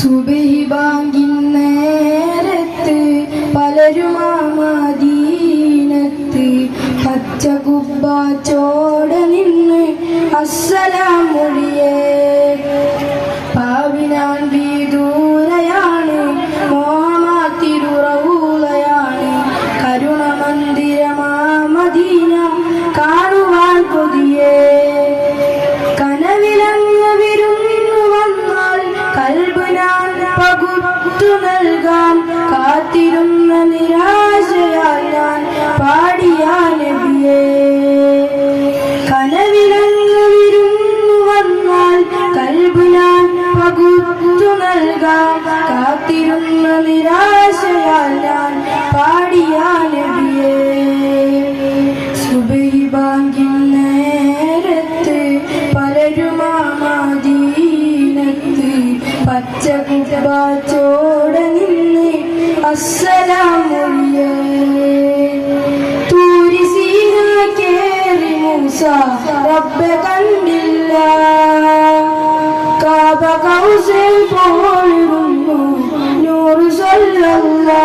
സുബഹി ബാങ്കിൻ നേരത്ത് പലരും ആമാദീനത്ത് മദീനത്ത് പച്ച കുബ്ബ ചോട നിന്ന് അസ്സലാം മൊഴിയേ പകുത്തു നൽകാൻ കാത്തിരുന്ന നിരാശയാൽ ഞാൻ പാടിയ നബിയേ. കനവിലങ്ങ് വിരുന്നു വന്നാൽ കൽബ് ഞാൻ പകുത്തു നൽകാൻ കാത്തിരുന്ന നിരാശയാൽ ഞാൻ പാടിയ നബിയേ. സുബഹി ബാങ്കിൻ നേരത്ത് പലരും പച്ച നിന്ന് അസ്സലാമൊഴിയേ തൂരി സീന കേറി മൂസ റബ്ബ കണ്ടില്ല. കാബ കൗസൽ പോയിരുന്നു നൂറ് സല്ലല്ലാ.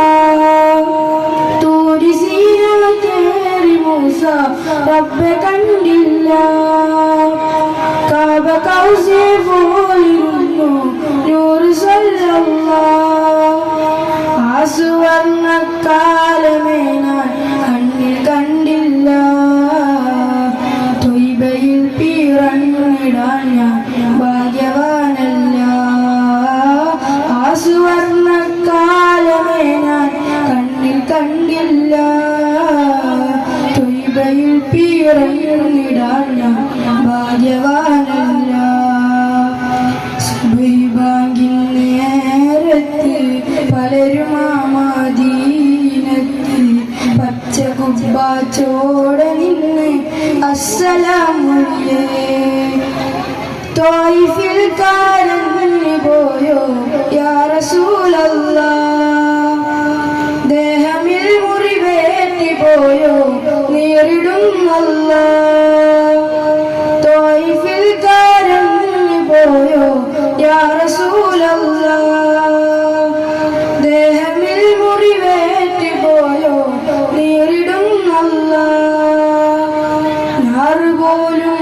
ഭാഗ്യവാനല്ല ആ സുവർണ ഞാൻ കണ്ണിൽ കണ്ടില്ല. തൊയ്ബയിൽ പിറന്നിടാൻ ഞാൻ ഭാഗ്യവാനല്ല സുബൈബാങ്കിൻ നേരത്ത് പലരും ആ പച്ച കുബ്ബ ചോട നിന്ന് അസ്സലാമൊഴിയേ തോയിഫിൽ കാലഞ്ഞു പോയോ? യാ റസൂലല്ലാ ദേഹമിൽ മുറിവേറ്റി പോയോ? നേരിടുന്നല്ല തോയിഫിൽ കാരഞ്ഞു പോയോ? യാ റസൂലല്ലാ ദേഹമിൽ മുറിവേറ്റി പോയോ? നേരിടുന്നല്ല ഞാറ് പോലും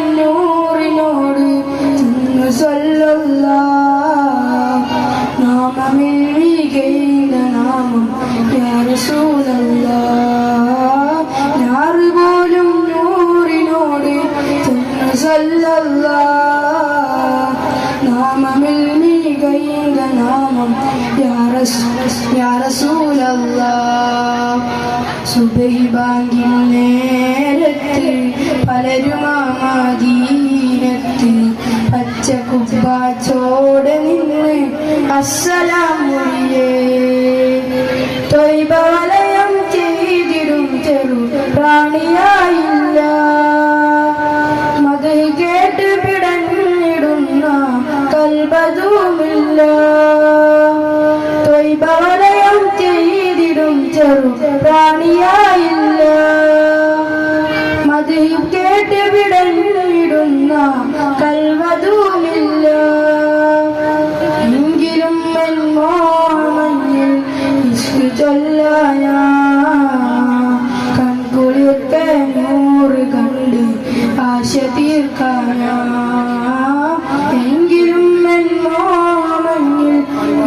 നാമം പോലും നൂറിനോട് നാമം യാ റസൂ- യാ സുബഹി ബാങ്കിൻ നേരത്ത് പലരും ആ മദീനത്ത് പച്ച കുബ്ബ ചോട നിന്ന് അസ്സലാം മൊഴിയേ തൊയ്ബ വലയം ചെയ്തിടും ചെറു പ്രാണിയായില്ല. മത് കേട്ട് പിടഞ്ഞിടുന്ന കൽബതുമില്ല തൊയ്ബ വലയം ചെയ്തിടും ചെറു പ്രാണിയായില്ല.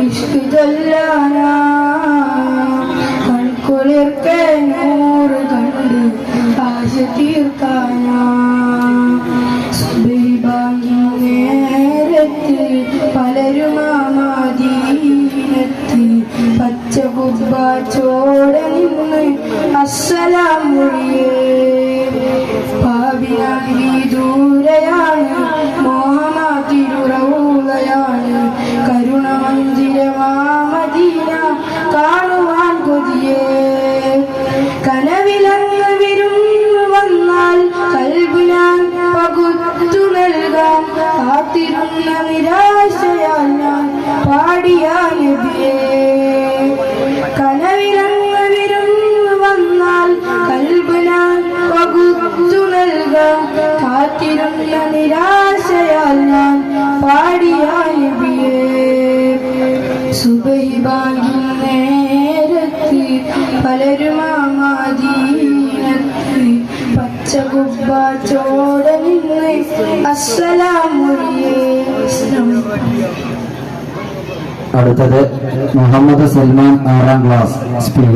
ഇഷ്ക് ചൊല്ലാന കൺകുളിർക്ക നൂറ് കണ്ട് ആശ തീർക്കാന. സുബൈബാങ്കിൻ നേരത്ത് പലരും ആ മദീനത്ത് പച്ച കുബ്ബ ചോട നിന്ന് അസ്സലാം മൊഴിയേ ബാങ്കിൻ നേരത്ത് പലരും ആ പച്ച കുബ്ബ ചോട നിന്ന് അടുത്തത് മുഹമ്മദ് സൽമാൻ ആറാം ക്ലാസ്. സ്പീഡ്